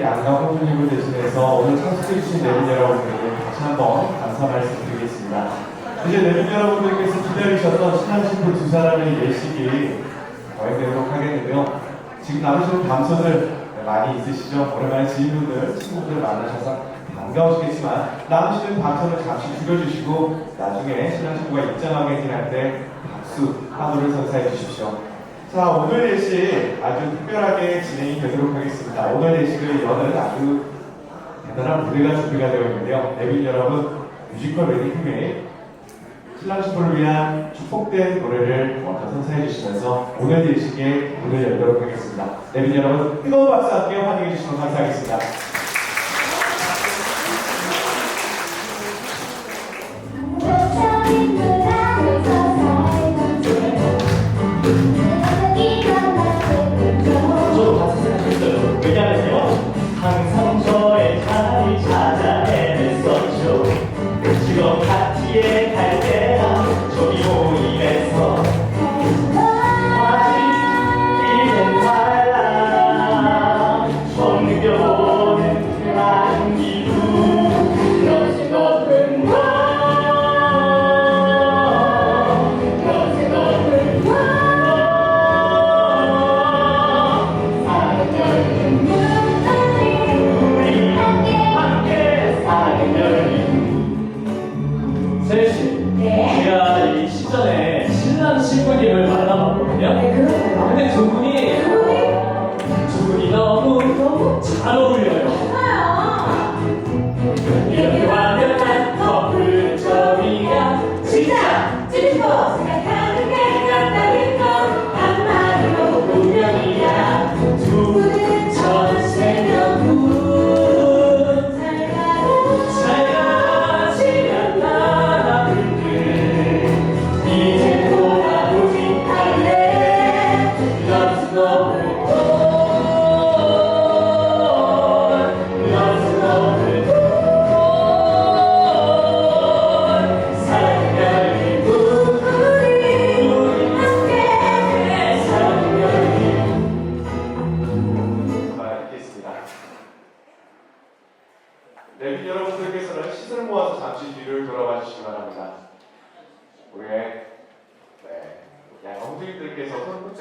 양가 홍준님을 대신해서 오늘 참석해주신 내빈 여러분들에게 다시 한번 감사 말씀드리겠습니다. 이제 내빈 여러분들께서 기다리셨던 신랑 신부 두 사람의 예식이 거행되도록 하겠는데요. 지금 남으시는 감소들 많이 있으시죠? 오랜만에 지인분들, 친구들 만나셔서 반가우시겠지만 남으시는 방송을 잠시 줄여주시고 나중에 신랑 신부가 입장하게 지날 때 박수, 한우를 선사해 주십시오. 자, 오늘 예식 아주 특별하게 진행이 되도록 하겠습니다. 오늘 예식을 여는 아주 대단한 무대가 준비가 되어 있는데요. 내빈 여러분, 뮤지컬 웨딩 팀의 신랑 신부를 위한 축복된 노래를 먼저 선사해 주시면서 오늘 예식에 문을 열도록 하겠습니다. 내빈 여러분, 뜨거운 박수 함께 환영해 주시면 감사하겠습니다. 제가 이 시전에 신랑 신부님을 만나봤거든요. 근데 두 분이 두 분이 너무 잘 어울려요. 이렇게 완벽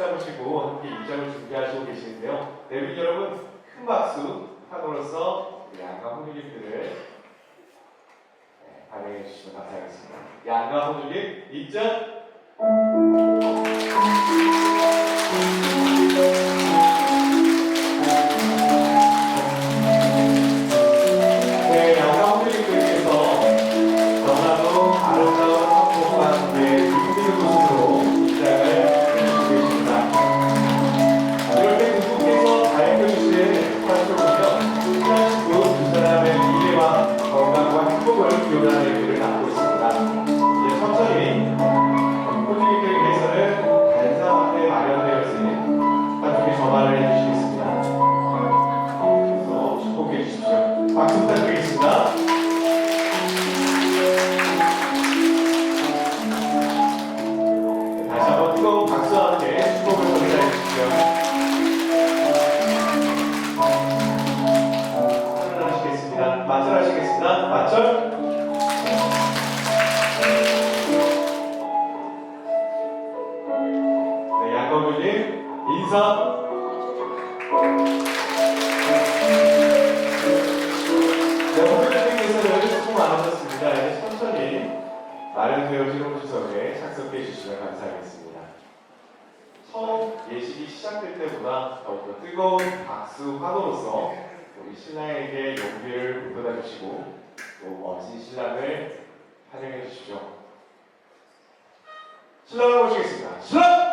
10장을 치고 함께 2장을 준비하시고 계시는데요. 내빈 여러분 큰 박수 하고로서 양가 호주님들을 네, 반응해 주시면 감사하겠습니다. 양가 호주님 입장! 신랑에게 용기를 북돋아 주시고 또 멋진 신랑을 환영해 주십시오. 신랑을 모시겠습니다. 신랑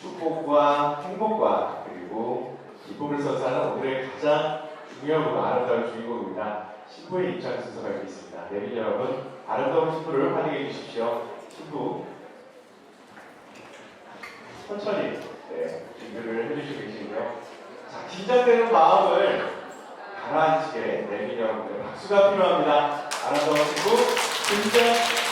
축복과 행복과 그리고 기쁨을 선사하는 오늘의 가장 중요하고 아름다운 주인공입니다. 신부의 입장 순서가 여기 있습니다. 내빈 여러분, 아름다운 신부를 환영해 주십시오. 신부, 천천히 네, 준비를 해주시고 계시고요. 자, 긴장되는 마음을 가라앉히게 내빈 여러분들 박수가 필요합니다. 아름다운 신부, 등장!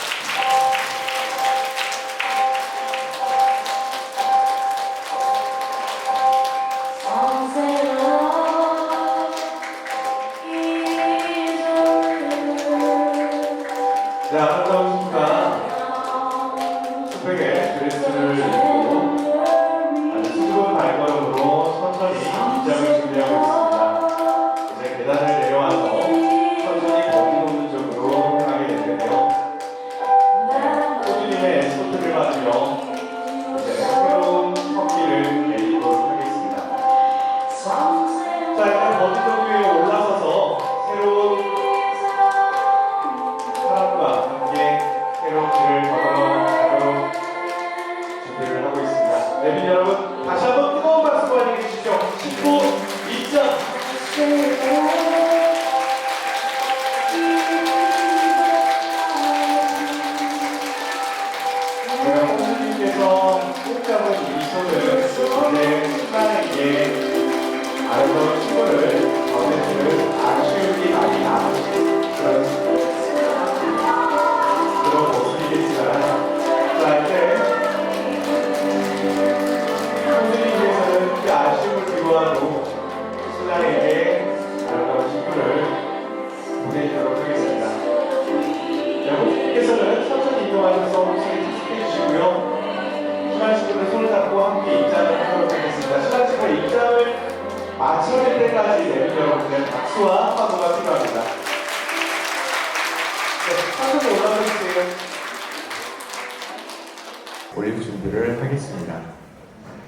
올릴 준비를 하겠습니다.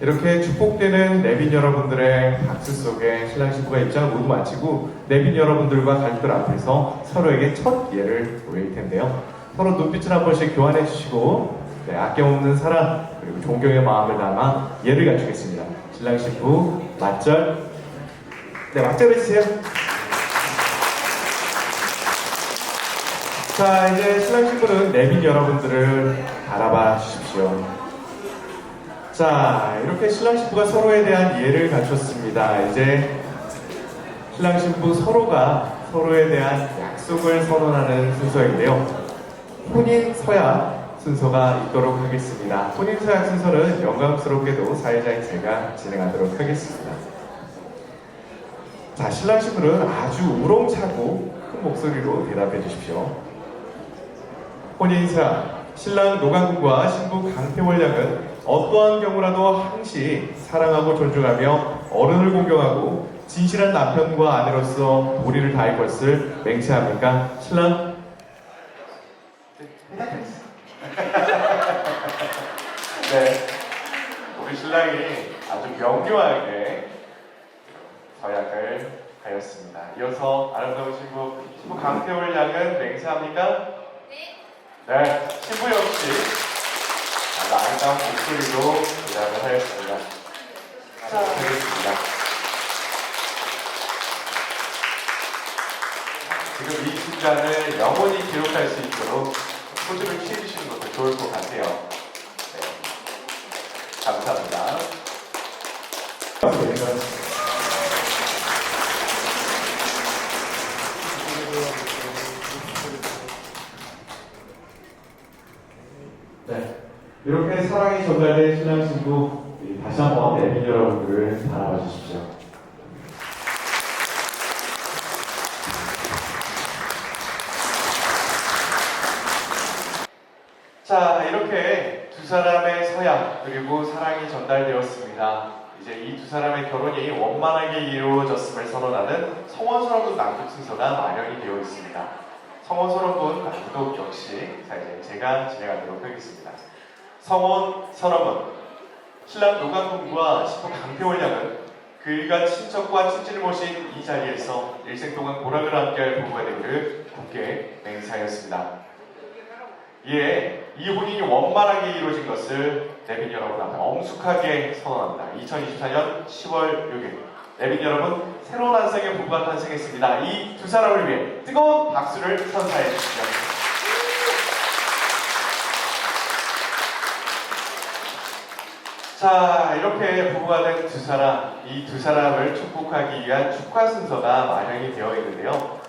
이렇게 축복되는 내빈 여러분들의 박수 속에 신랑 신부가 입장을 모두 마치고 내빈 여러분들과 가족들 앞에서 서로에게 첫 예를 보일 텐데요. 서로 눈빛을 한 번씩 교환해 주시고 네, 아껴없는 사랑 그리고 존경의 마음을 담아 예를 갖추겠습니다. 신랑 신부 맞절 네 맞절 해 주세요. 자 이제 신랑 신부는 내빈 여러분들을 바라봐 주십시오. 자, 이렇게 신랑 신부가 서로에 대한 이해를 갖췄습니다. 이제 신랑 신부 서로가 서로에 대한 약속을 선언하는 순서인데요. 혼인 서약 순서가 있도록 하겠습니다. 혼인 서약 순서는 영광스럽게도 사회자인 제가 진행하도록 하겠습니다. 자, 신랑 신부는 아주 우렁차고 큰 목소리로 대답해 주십시오. 혼인사 신랑 노강군과 신부 강태월 양은 어떠한 경우라도 항시 사랑하고 존중하며 어른을 공경하고 진실한 남편과 아내로서 도리를 다할 것을 맹세합니까? 신랑 네, 우리 신랑이 아주 명료하게 서약을 하였습니다. 이어서 아름다운 신부 신부 강태월 양은 맹세합니까? 네, 신부 역시 아주 아름다운 목소리로 대답을 하였습니다. 자, 되겠습니다. 지금 이 순간을 영원히 기록할 수 있도록 포즈를 취해주시는 것도 좋을 것 같아요. 네. 감사합니다. 네. 이렇게 사랑이 전달된 신랑 신부 다시 한번 내빈 여러분들을 바라봐 주십시오. 자, 이렇게 두 사람의 서약 그리고 사랑이 전달되었습니다. 이제 이 두 사람의 결혼이 원만하게 이루어졌음을 선언하는 성원 선언문 낭독 순서가 마련이 되어 있습니다. 성원 선언문 낭독 역시 자 이제 제가 진행하도록 하겠습니다. 성원 선언문 신랑 노강군과 신부 강태월 양은 그 일가 친척과 친지를 모신 이 자리에서 일생 동안 고락을 함께할 부부가 되기를 굳게 맹세하였습니다. 이에 이 혼인이 원만하게 이루어진 것을 내빈 여러분 앞에 엄숙하게 선언합니다. 2024년 10월 6일 내빈 여러분 새로운 한 쌍의 부부가 탄생했습니다. 이 두 사람을 위해 뜨거운 박수를 선사해 주시죠. 자, 이렇게 부부가 된 두 사람, 이 두 사람을 축복하기 위한 축하 순서가 마련이 되어 있는데요.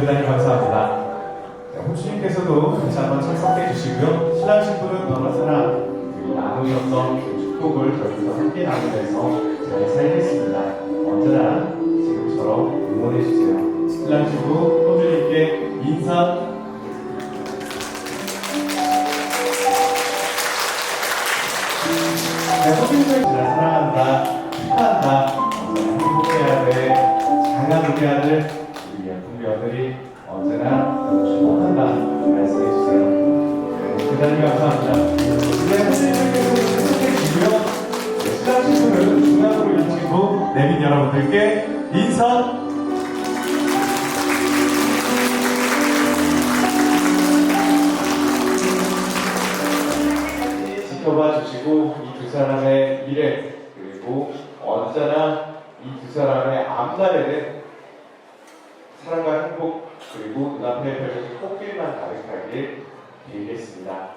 대단히 감사합니다. 네, 홍수님께서도 같이 한번 참석해 주시고요. 신랑 신부는 너나 그리고 나누셨던 그 축복을 저희가 함께 나누면서 잘 살겠습니다. 언제나 지금처럼 응원해 주세요. 신랑 신부 홍주님께 인사. 네, 호주님을 잘 사랑한다, 축하한다, 행복해야 돼, 장가들게 하늘 며느리 언제나 축복한다 말씀해 주세요. 네, 대단히 감사합니다. 네, 선생님께서 계속해 주시고요. 네, 신랑 신부는 중앙으로 이 친구 내빈 여러분들께 인사. 지켜봐 주시고 이 두 사람의 미래 그리고 언제나 이 두 사람의 앞날에는 사랑과 행복 그리고 눈앞에 펼쳐진 꽃길만 가득하길 빌겠습니다.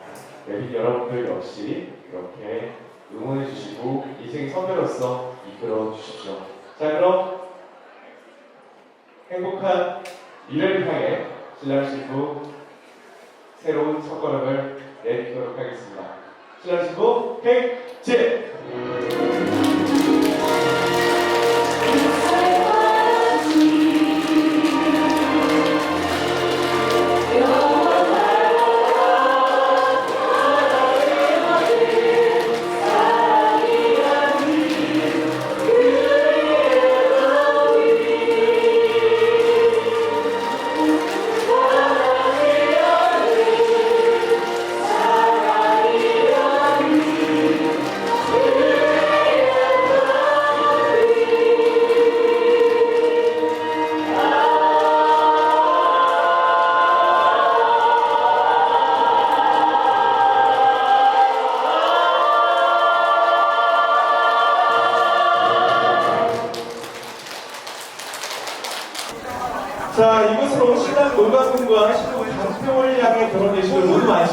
내빈 여러분들 역시 이렇게 응원해 주시고 인생 선배로서 이끌어 주십시오. 자 그럼 행복한 이를 향해 신랑 신부 새로운 첫걸음을 내딛도록 하겠습니다. 신랑 신부 행진!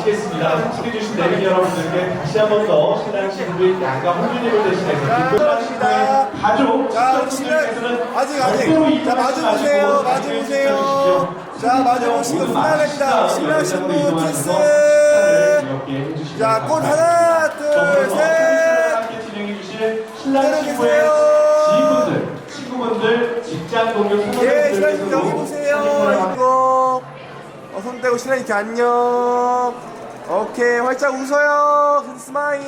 마치겠습니다. 참석해주신 내빈 여러분들께 다시 한 번 더 신랑 신부의 양가 홍준님을 대신해서 신부의 가족, 자, 친척분들께서는 아직 아직 자 이동하지 마주 마시고 보세요 마주 자리에 보세요 있어주십시오. 자 마주 보시고 모두 끝나갑니다 마시다 신랑 신부 키스 자, 꽃. 하나, 둘, 더불어서 셋. 함께 진행해 주실 신랑 신부의. 지인분들, 친구분들, 직장 동료 예 신랑 신부 여기 보세요 어, 손 떼고 이렇게 안녕. 오케이 활짝 웃어요. 스마일